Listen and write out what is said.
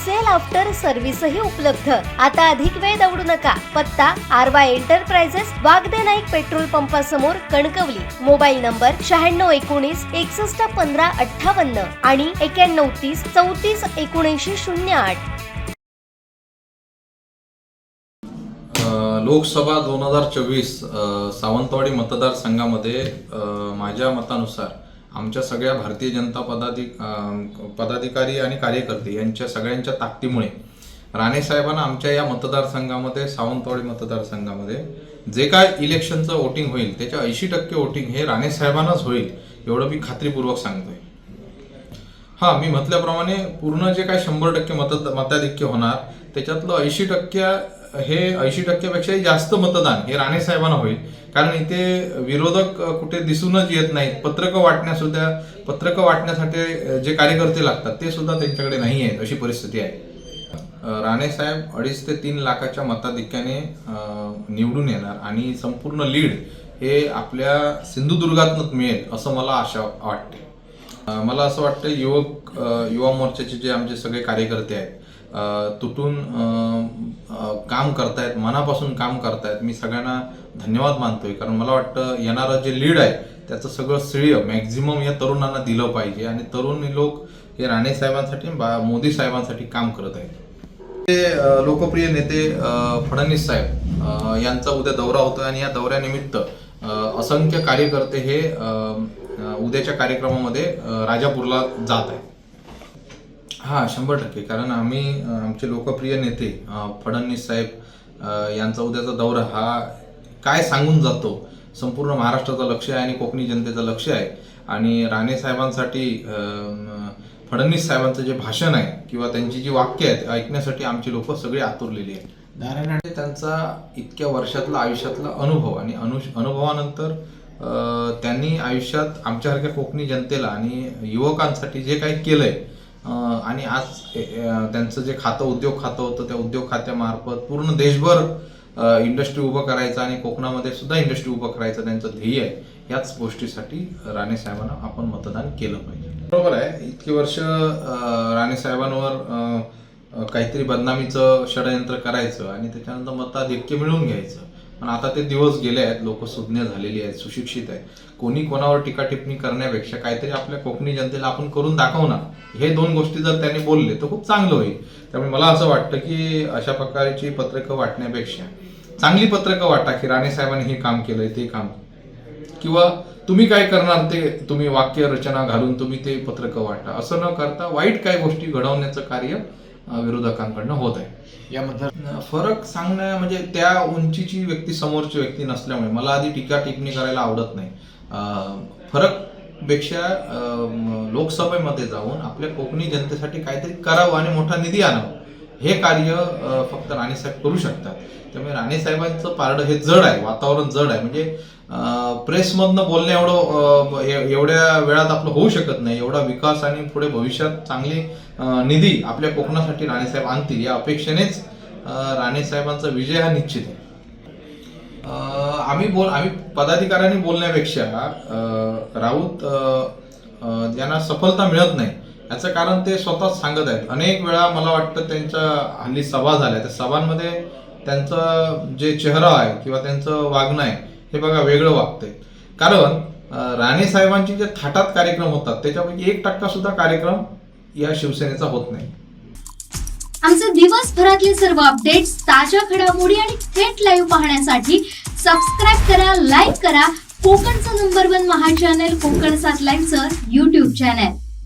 Sale after सर्व्हिसही उपलब्ध. आता अधिक वेळ दौडू नका. पत्ता RY enterprises Wagde Naik petrol पंपासमोर Kankavli. Mobile number शहाण्णव एकोणीस एकसष्ट पंधरा अठ्ठावन्न आणि एक्याण्णव तीस चौतीस एकोणऐंशी शून्य आठ. लोकसभा दोन हजार चोवीस सावंतवाडी मतदारसंघामध्ये माझ्या मतानुसार आमच्या सगळ्या भारतीय जनता पदाधिक पदाधिकारी आणि कार्यकर्ते यांच्या सगळ्यांच्या ताकदीमुळे राणे साहेबांना आमच्या या मतदारसंघामध्ये सावंतवाडी मतदारसंघामध्ये जे काय इलेक्शनचं वोटिंग होईल त्याच्या ऐंशी टक्के वोटिंग हे राणे साहेबांनाच होईल एवढं मी खात्रीपूर्वक सांगतोय. हा मी म्हटल्याप्रमाणे पूर्ण जे काय शंभर टक्के मत मताधिक्य होणार त्याच्यातलं ऐंशी टक्के हे ऐंशी टक्क्यापेक्षाही जास्त मतदान हे राणे साहेबांना होईल. कारण इथे विरोधक कुठे दिसूनच येत नाहीत. पत्रकं वाटण्यासुद्धा पत्रकं वाटण्यासाठी जे कार्यकर्ते लागतात ते सुद्धा त्यांच्याकडे नाही आहेत अशी परिस्थिती आहे. राणे साहेब अडीच ते तीन लाखाच्या मताधिक्याने निवडून येणार आणि संपूर्ण लीड हे आपल्या सिंधुदुर्गातूनच मिळेल असं मला आशा वाटते. मला असं वाटतं युवक युवा मोर्चाचे जे आमचे सगळे कार्यकर्ते आहेत तुटून काम करतायत मनापासून काम करतायत मी सगळ्यांना धन्यवाद मानतोय. कारण मला वाटतं येणारं जे लीड आहे त्याचं सगळं श्रेय मॅक्झिमम या तरुणांना दिलं पाहिजे. आणि तरुण लोक हे राणे साहेबांसाठी बा- मोदी साहेबांसाठी काम करत आहेत. ते लोकप्रिय नेते फडणवीस साहेब यांचा उद्या दौरा होतोय. आणि या दौऱ्यानिमित्त असंख्य कार्यकर्ते हे उद्याच्या कार्यक्रमामध्ये राजापूरला जात आहेत. हा शंभर टक्के. कारण आम्ही आमचे लोकप्रिय नेते फडणवीस साहेब यांचा उद्याचा दौरा हा काय सांगून जातो संपूर्ण महाराष्ट्राचं लक्ष आहे आणि कोकणी जनतेचं लक्ष आहे. आणि राणे साहेबांसाठी फडणवीस साहेबांचं जे भाषण आहे किंवा त्यांची जी वाक्य आहेत ऐकण्यासाठी आमची लोक सगळी आतुरलेली आहेत. नारायण राणे त्यांचा इतक्या वर्षातला आयुष्यातला अनुभव आणि अनु अनुभवानंतर त्यांनी आयुष्यात आमच्यासारख्या कोकणी जनतेला आणि युवकांसाठी जे काही केलंय आणि आज त्यांचं जे खातं उद्योग खातं होतं त्या उद्योग खात्यामार्फत पूर्ण देशभर इंडस्ट्री उभं करायचं आणि कोकणामध्ये सुद्धा इंडस्ट्री उभं करायचं त्यांचं ध्येय आहे. याच गोष्टीसाठी राणे साहेबांना आपण मतदान केलं पाहिजे. बरोबर आहे. इतकी वर्ष राणे साहेबांवर काहीतरी बदनामीचं षडयंत्र करायचं आणि त्याच्यानंतर मताधिक्य मिळवून घ्यायचं. पण आता ते दिवस गेले आहेत लोक सुज्ञ झालेली आहेत सुशिक्षित आहेत. कोणी कोणावर टीका टिप्पणी करण्यापेक्षा काहीतरी आपल्या कोकणी जनतेला आपण करून दाखवणार. हे दोन गोष्टी जर त्यांनी बोलले तर खूप चांगलं होईल. त्यामुळे मला असं वाटतं की अशा प्रकारची पत्रकं वाटण्यापेक्षा चांगली पत्रकं वाटा की राणे साहेबांनी हे काम केलंय ते काम. किंवा तुम्ही काय करणार ते तुम्ही वाक्य रचना घालून तुम्ही ते पत्रकं वाटा. असं न करता वाईट काही गोष्टी घडवण्याचं कार्य विरोधकांकडनं होत आहे. यामध्ये फरक सांगण्या म्हणजे त्या उंचीची व्यक्ती समोरची व्यक्ती नसल्यामुळे मला आधी टीका टिप्पणी करायला आवडत नाही. फरकपेक्षा लोकसभेमध्ये जाऊन आपल्या कोकणी जनतेसाठी काहीतरी करावं आणि मोठा निधी आणावं. हे कार्य फक्त राणेसाहेब करू शकतात. त्यामुळे राणेसाहेबांचं पारडं हे जड आहे वातावरण जड आहे. म्हणजे प्रेसमधनं बोलणं एवढं एवढ्या वेळात आपलं होऊ शकत नाही. एवढा विकास आणि पुढे भविष्यात चांगली निधी आपल्या कोकणासाठी राणेसाहेब आणतील या अपेक्षेनेच राणेसाहेबांचा विजय हा निश्चित आहे. आम्ही बोल आम्ही पदाधिकाऱ्यांनी बोलण्यापेक्षा राऊत ज्यांना सफलता मिळत नाही. याचं कारण ते स्वतःच सांगत आहेत. अनेक वेळा मला वाटतं त्यांच्या हल्ली सभा झाल्या त्या सभांमध्ये त्यांचं जे चेहरा आहे किंवा त्यांचं वागणं आहे हे बघा वेगळं वागतंय. कारण राणे साहेबांचे जे थाटात कार्यक्रम होतात त्याच्यापैकी एक टक्का सुद्धा कार्यक्रम या शिवसेनेचा होत नाही. आमचे दिवसभरातले सर्व अपडेट्स ताज्या घडामोडी आणि थेट लाईव्ह पाहण्यासाठी सबस्क्राईब करा लाईक करा. कोकणचं नंबर वन महा चॅनल कोकण सात लाईव्हचं युट्यूब चॅनल